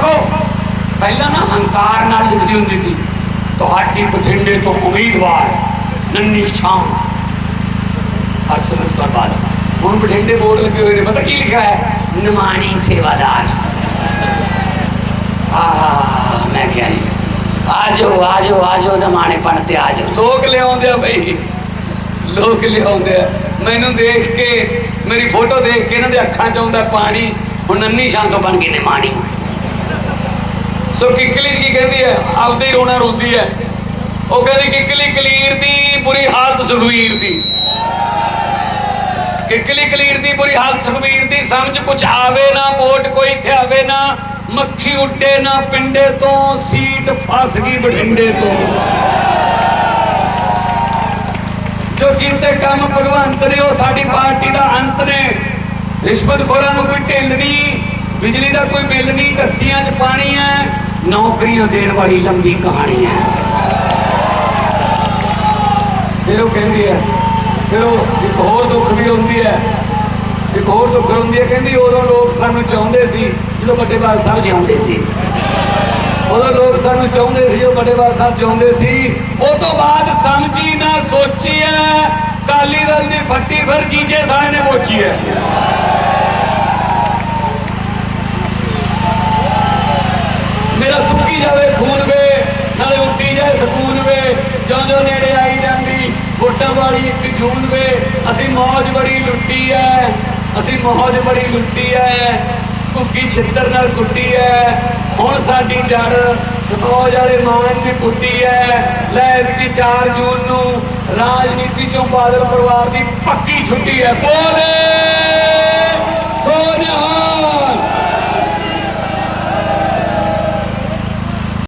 ਦੇਖੋ, ਪਹਿਲਾਂ ਨਾ ਹੰਕਾਰ ਨਾਲ ਲਿਖਦੀ ਹੁੰਦੀ ਸੀ, ਤੁਹਾਡੀ ਬਠਿੰਡੇ ਤੋਂ ਉਮੀਦਵਾਰ ਨੰਨੀ ਸ਼ਾਮ। ਹਰਸਿਮਰਤ ਕੌਰ ਬਾਦਲ ਹੁਣ ਬਠਿੰਡੇ ਬੋਰਡ ਲੱਗੇ ਹੋਏ ਨੇ, ਪਤਾ ਕੀ ਲਿਖਿਆ ਹੈ? ਨਿਮਾਣੀ ਸੇਵਾਦਾਰ। ਆਹ, ਮੈਂ ਕਿਹਾ ਜੀ, ਆਜੋ ਆਜੋ ਆਜੋ ਨਿਮਾਣੇ ਪਣ ਤੇ ਆਜੋ। ਲੋਕ ਲਿਆਉਂਦੇ ਆ ਬਈ, ਲੋਕ ਲਿਆਉਂਦੇ ਆ। ਮੈਨੂੰ ਦੇਖ ਕੇ, ਮੇਰੀ ਫੋਟੋ ਦੇਖ ਕੇ ਇਹਨਾਂ ਦੇ ਅੱਖਾਂ 'ਚ ਆਉਂਦਾ ਪਾਣੀ, ਹੁਣ ਨੰਨੀ ਸ਼ਾਂ ਤੋਂ ਬਣ ਗਏ ਨੇ ਮਾਣੀ ਸੋ ਕਿਕਲੀ ਕੀ ਕਹਿੰਦੀ ਹੈ? ਆਪਦੇ ਹੀ ਰੋਣਾ ਰੋਂਦੀ ਹੈ। ਉਹ ਕਹਿੰਦੀ, ਕਿਕਲੀ ਕਲੀਰ ਦੀ ਬੁਰੀ ਹਾਲਤ ਸੁਖਵੀਰ ਦੀ। ਕਿੱਕਲੀ ਕਲੀਰ ਦੀ ਬੁਰੀ ਹਾਲਤ ਸੁਖਵੀਰ ਦੀ, ਸਮਝ ਕੁਛ ਆਵੇ ਨਾ, ਵੋਟ ਕੋਈ ਥਿਆਵੇ ਨਾ, ਮੱਖੀ ਉੱਡੇ ਨਾ, ਪਿੰਡੇ ਤੋਂ, ਸੀਟ ਫਸ ਗਈ ਬਠਿੰਡੇ ਤੋਂ। ਜੋ ਕੀਤੇ ਕੰਮ ਭਗਵੰਤ ਨੇ, ਉਹ ਸਾਡੀ ਪਾਰਟੀ ਦਾ ਅੰਤ ਨੇ। ਰਿਸ਼ਵਤਖੋਰਾਂ ਨੂੰ ਕੋਈ ਢਿੱਲ ਨਹੀਂ, ਬਿਜਲੀ ਦਾ ਕੋਈ ਬਿੱਲ ਨਹੀਂ ਕੱਸੀਆਂ 'ਚ ਪਾਣੀ ਹੈ। ਨੌਕਰੀਆਂ ਦੇਣ ਵਾਲੀ ਲੰਬੀ ਕਹਾਣੀ ਹੈ। ਫਿਰ ਉਹ ਕਹਿੰਦੀ ਹੈ, ਫਿਰ ਉਹ ਇੱਕ ਹੋਰ ਦੁੱਖ ਵੀ ਹੁੰਦੀ ਹੈ। ਇੱਕ ਹੋਰ ਦੁੱਖ ਹੁੰਦੀ ਹੈ, ਕਹਿੰਦੀ ਉਦੋਂ ਲੋਕ ਸਾਨੂੰ ਚਾਹੁੰਦੇ ਸੀ ਜਦੋਂ ਵੱਡੇ ਬਾਲ ਸਾਹਿਬ ਜਿਉਂਦੇ ਸੀ। ਉਦੋਂ ਲੋਕ ਸਾਨੂੰ ਚਾਹੁੰਦੇ ਸੀ ਉਹ ਵੱਡੇ ਬਾਲ ਸਾਹਿਬ ਜਿਉਂਦੇ ਸੀ। ਉਹ ਤੋਂ ਬਾਅਦ ਸਮਝੀ ਨਾ ਸੋਚੀ ਹੈ। ਕਾਲੀ ਦਲ ਦੀ ਫੱਟੀ ਫਿਰ ਜੀਜੇ ਸਾਹ ਨੇ ਮੋਚੀ ਹੈ। ਵਾਲੀ ਇੱਕ ਜੂਨ ਵੇ ਅਸੀਂ ਮੌਜ ਬੜੀ ਲੁੱਟੀ ਐ, ਅਸੀਂ ਮੌਜ ਬੜੀ ਲੁੱਟੀ ਐ ਭੁੱਕੀ ਛਿੱਤਰ ਨਾਲ ਕੁੱਟੀ ਐ। ਹੁਣ ਸਾਡੀ ਜੜ ਸਪੋਜ ਵਾਲੇ ਮਾਨ ਦੀ ਕੁੱਟੀ ਐ। ਲੈ ਵੀ 4 ਜੂਨ ਨੂੰ ਰਾਜਨੀਤੀ ਚੋਂ ਬਾਦਲ ਪਰਿਵਾਰ ਦੀ ਪੱਕੀ ਛੁੱਟੀ ਐ। ਬੋਲੇ!